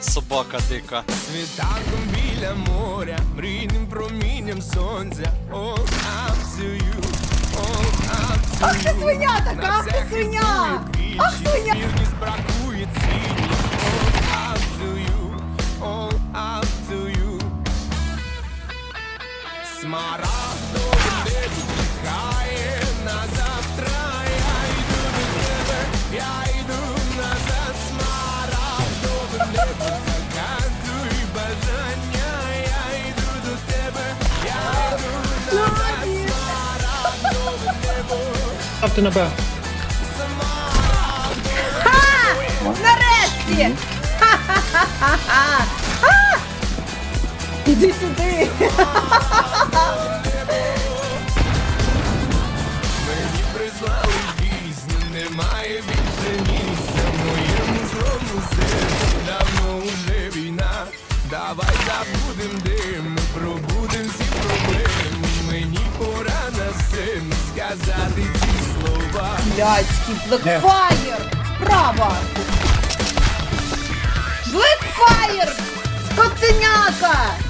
собака дика. Світанком біля моря, мрійним промінням сонця. All up to you, all up to Ах ти свиня така, ах ти свиня! Ах, свиня! вірність бракує цінність. All up to you, all up to you. Смарагдове Ставте на Б. Нарешті! Ха-ха-ха-ха! А! Іди сюди! Мені прислали пісню, немає більше місця в моєму злому серці давно уже війна. Давай забудем дим, Блядський Блекфаєр! Справа! Блекфаєр! Скотиняка!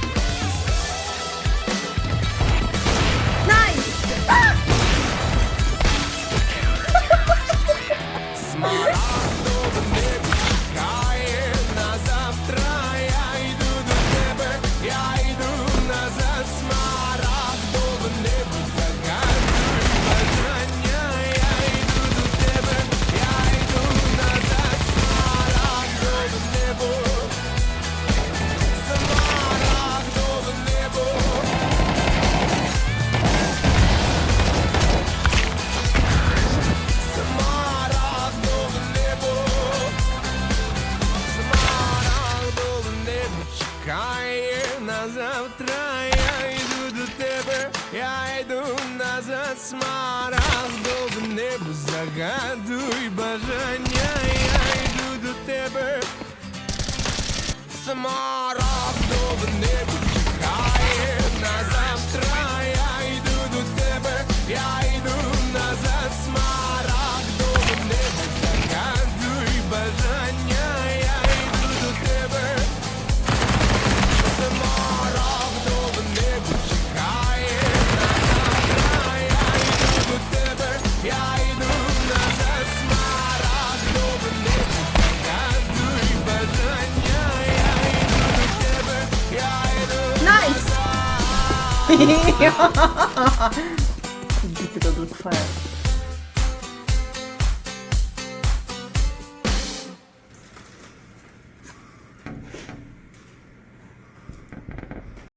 Назад. Смарагдове небо, загадуй бажання. Я йду до тебе. Смарагдове небо Діти до Блекфаєр.